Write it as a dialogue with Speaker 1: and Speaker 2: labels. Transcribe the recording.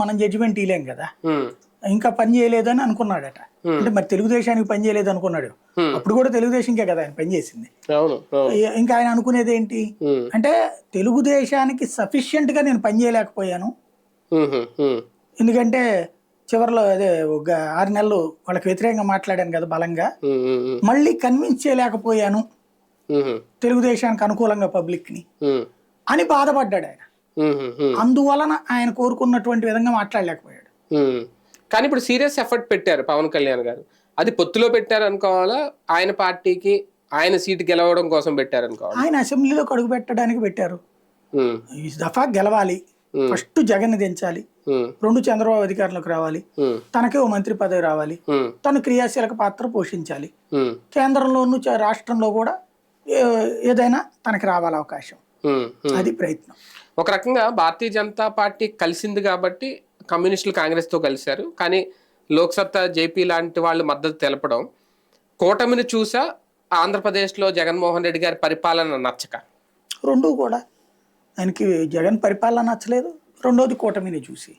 Speaker 1: మనం జడ్జిమెంట్ ఇలేం కదా. ఇంకా పని చేయలేదని అనుకున్నాడట. అంటే మరి తెలుగుదేశానికి పని చేయలేదు అనుకున్నాడు. అప్పుడు కూడా తెలుగుదేశంకే కదా ఆయన పనిచేసింది ఇంకా ఆయన అనుకునేది ఏంటి? అంటే తెలుగుదేశానికి సఫిషియెంట్గా నేను పని చేయలేకపోయాను. ఎందుకంటే చివరిలో అదే ఒక ఆరు నెలలు వాళ్ళకి వ్యతిరేకంగా మాట్లాడాను కదా బలంగా. మళ్ళీ కన్విన్స్ చేయలేకపోయాను. తెలుగుదేశానికి అనుకూలంగా
Speaker 2: పబ్లిక్ని.
Speaker 1: అని బాధపడ్డాడు ఆయన. అందువలన ఆయన కోరుకున్నటువంటి విధంగా మాట్లాడలేకపోయాడు.
Speaker 2: కానీ ఇప్పుడు సీరియస్ ఎఫర్ట్ పెట్టారు పవన్ కళ్యాణ్ గారు. అది పొత్తులో పెట్టారు అనుకోవాలా ఆయన పార్టీకి ఆయన సీటు గెలవడం కోసం పెట్టారు అనుకోవాలి
Speaker 1: ఆయన అసెంబ్లీలో అడుగు పెట్టడానికి పెట్టారు. ఈ దఫా గెలవాలి. ఫస్ట్ జగన్ దించాలి. రెండు చంద్రబాబు అధికారంలోకి రావాలి. తనకే ఓ మంత్రి పదవి రావాలి. తను క్రియాశీలక పాత్ర పోషించాలి. కేంద్రంలోను రాష్ట్రంలో కూడా ఏదైనా తనకి రావాలి అవకాశం అది ప్రయత్నం.
Speaker 2: ఒక రకంగా భారతీయ జనతా పార్టీ కలిసింది కాబట్టి కమ్యూనిస్టులు కాంగ్రెస్తో కలిశారు. కానీ లోక్సత్తా జేపీ లాంటి వాళ్ళు మద్దతు తెలపడం కూటమిని చూసా ఆంధ్రప్రదేశ్లో జగన్మోహన్ రెడ్డి గారి పరిపాలన నచ్చక.
Speaker 1: రెండు కూడా. ఆయనకి జగన్ పరిపాలన నచ్చలేదు. రెండోది కూటమిని చూసి.